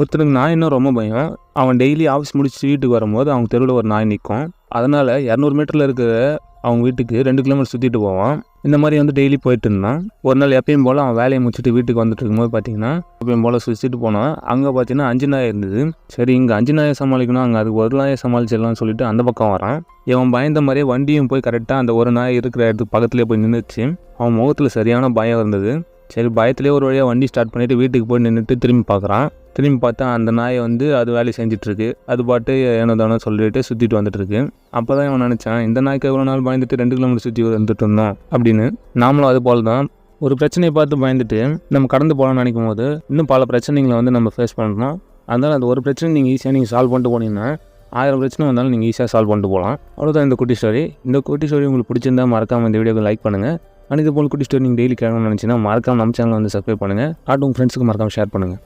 ஒருத்தனுக்கு இன்னும் ரொம்ப பயம். அவன் டெய்லி ஆஃபீஸ் முடிச்சு வீட்டுக்கு வரும்போது அவங்க தெருவில் ஒரு நாய் நிற்கும் அதனால் இரநூறு மீட்டரில் இருக்கிற அவங்க வீட்டுக்கு ரெண்டு கிலோமீட்டர் சுற்றிட்டு போவான். இந்த மாதிரி வந்து டெய்லி போயிட்டு இருந்தான். ஒரு நாள் எப்பயும் போல் அவன் வேலையை முடிச்சுட்டு வீட்டுக்கு வந்துட்டு இருக்கும்போது பார்த்தீங்கன்னா எப்பயும் போல் சுற்றிட்டு போனான். அங்கே பார்த்தீங்கன்னா அஞ்சு நாய் இருந்தது. சரி இங்கே அஞ்சு நாயை சமாளிக்கணும். அங்கே அதுக்கு ஒரு நாயை சமாளிச்சிடலாம்னு சொல்லிட்டு அந்த பக்கம் வரான். இவன் பயந்த மாதிரியே வண்டியும் போய் கரெக்டாக அந்த ஒரு நாய் இருக்கிற இடத்துக்கு பக்கத்துலேயே போய் நின்றுச்சு அவன் முகத்தில் சரியான பயம் இருந்தது. சரி பயத்துலேயே ஒரு வழியாக வண்டி ஸ்டார்ட் பண்ணிவிட்டு வீட்டுக்கு போய் நின்றுட்டு திரும்பி பார்க்குறான். திரும்பி பார்த்தா அந்த நாயை வந்து அது வேலையை செஞ்சிட்ருக்கு. அது பாட்டு ஏனோ தானோ சொல்லிட்டு சுற்றிட்டு வந்துட்டுருக்கு அப்போ தான் இவன் நினச்சான் இந்த நாய்க்கு எவ்வளோ நாள் பயந்துட்டு ரெண்டு கிலோமீட்டர் சுற்றி வந்துட்டு இருந்தோம் அப்படின்னு. நாமளும் அது போல் தான் ஒரு பிரச்சனையை பார்த்து பயந்துட்டு நம்ம கடந்து போகலாம்னு நினைக்கும் போது இன்னும் பல பிரச்சனைகளை வந்து நம்ம ஃபேஸ் பண்ணுறோம் அதனால் அந்த ஒரு பிரச்சனை நீங்கள் ஈஸியாக நீங்கள் சால்வ் பண்ணிட்டு போனீங்கன்னா ஆயிரம் பிரச்சனை வந்தாலும் நீங்கள் ஈஸியாக சால்வ் பண்ணிட்டு போகலாம். அவ்வளோதான் இந்த குட்டி ஸ்டோரி இந்த குட்டி ஸ்டோரி உங்களுக்கு பிடிச்சிருந்தா மறக்காமல் இந்த வீடியோக்கு லைக் பண்ணுங்கள் அண்ட் இது போல் குட்டி ஸ்டோரி நீங்கள் டெய்லி கேட்கணும்னு நினச்சிங்கன்னா மறக்காம நம்ம சேனல் வந்து சப்ஸ்கிரைப் பண்ணுங்கள் ஆட்டு உங்கள் ஃப்ரெண்ட்ஸுக்கு மறக்காம ஷேர் பண்ணுங்கள்